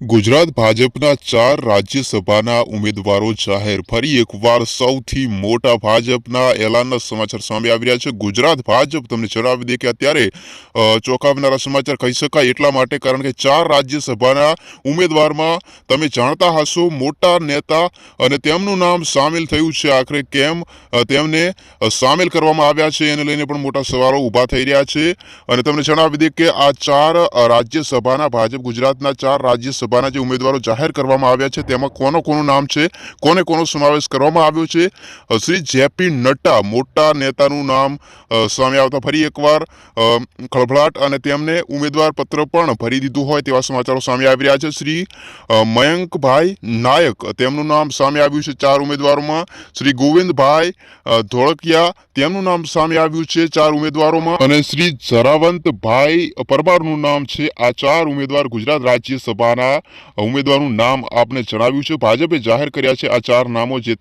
ગુજરાત ભાજપના ચાર રાજ્યસભાના ઉમેદવારો જાહેર. ફરી એકવાર સૌથી મોટા ભાજપના એલાનના સમાચાર સામે આવી રહ્યા છે. ગુજરાત ભાજપ તમને જણાવી દે કે અત્યારે ચોંકાવનારા સમાચાર કહી શકાય એટલા માટે કારણ કે ચાર રાજ્યસભાના ઉમેદવારમાં તમે જાણતા હશો મોટા નેતા અને તેમનું નામ સામેલ થયું છે. આખરે કેમ તેમને સામેલ કરવામાં આવ્યા છે એને લઈને પણ મોટા સવાલો ઊભા થઈ રહ્યા છે. અને તમને જણાવી દે કે આ ચાર રાજ્યસભાના, ભાજપ ગુજરાતના ચાર રાજ્યસભાના જે ઉમેદવારો જાહેર કરવામાં આવ્યા છે, તેમાં કોનો કોનું નામ છે, કોને કોનો સમાવેશ કરવામાં આવ્યો છે? શ્રી જેપી નડ્ડા, મોટા નેતાનું નામ સામે આવતા ફરી એકવાર ખળભળાટ અને તેમને ઉમેદવાર પત્ર પણ ભરી દીધું હોય તેવા સમાચારો સામે આવી રહ્યા છે. શ્રી મયંકભાઈ નાયક, તેમનું નામ સામે આવ્યું છે ચાર ઉમેદવારોમાં. શ્રી ગોવિંદભાઈ ધોળકિયા, તેમનું નામ સામે આવ્યું છે ચાર ઉમેદવારોમાં. અને શ્રી જરાવંતભાઈ પરમારનું નામ છે આ ચાર ઉમેદવાર ગુજરાત રાજ્યસભાના ઉમેદવારનું નામ આપને જણાવ્યું છે. ભાજપે જાહેર કર્યા છે આ ચાર નામો જે